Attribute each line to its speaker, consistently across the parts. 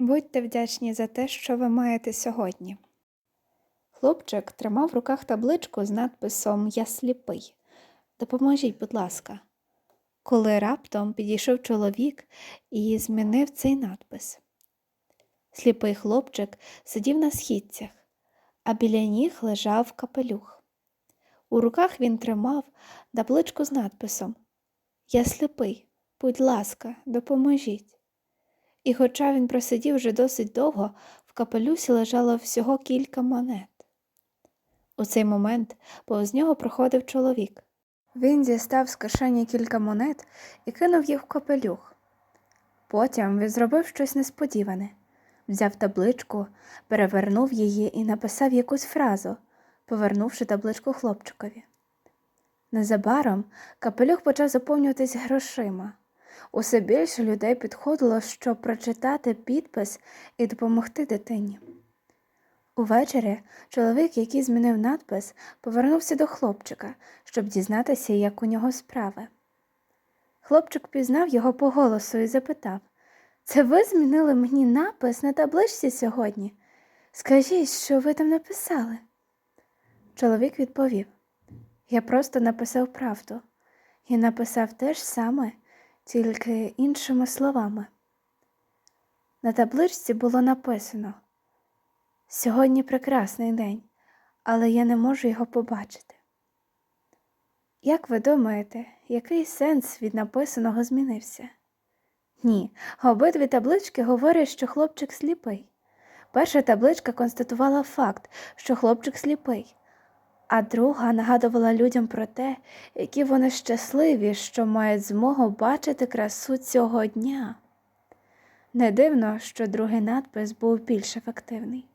Speaker 1: Будьте вдячні за те, що ви маєте сьогодні. Хлопчик тримав в руках табличку з надписом Я сліпий. Допоможіть, будь ласка. Коли раптом підійшов чоловік і змінив цей надпис. Сліпий хлопчик сидів на східцях, а біля ніг лежав капелюх. У руках він тримав табличку з надписом Я сліпий, будь ласка, допоможіть. І хоча він просидів вже досить довго, в капелюсі лежало всього кілька монет. У цей момент повз нього проходив чоловік. Він дістав з кишені кілька монет і кинув їх в капелюх. Потім він зробив щось несподіване, взяв табличку, перевернув її і написав якусь фразу, повернувши табличку хлопчикові. Незабаром капелюх почав заповнюватись грошима. Усе більше людей підходило, щоб прочитати підпис і допомогти дитині. Увечері чоловік, який змінив надпис, повернувся до хлопчика, щоб дізнатися, як у нього справи. Хлопчик пізнав його по голосу і запитав Це ви змінили мені напис на табличці сьогодні? Скажіть, що ви там написали? Чоловік відповів Я просто написав правду і написав те ж саме, тільки іншими словами. На табличці було написано Сьогодні прекрасний день, але я не можу його побачити. Як ви думаєте, який сенс від написаного змінився? Ні, обидві таблички говорять, що хлопчик сліпий. Перша табличка констатувала факт, що хлопчик сліпий, а друга нагадувала людям про те, які вони щасливі, що мають змогу бачити красу цього дня. Не дивно, що другий надпис був більш ефективний.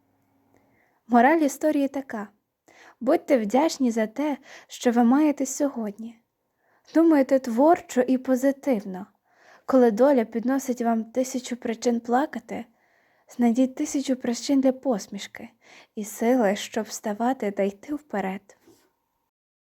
Speaker 1: Мораль історії така будьте вдячні за те, що ви маєте сьогодні. Думайте творчо і позитивно. Коли доля підносить вам тисячу причин плакати, знайдіть тисячу причин для посмішки і сили, щоб вставати та йти вперед.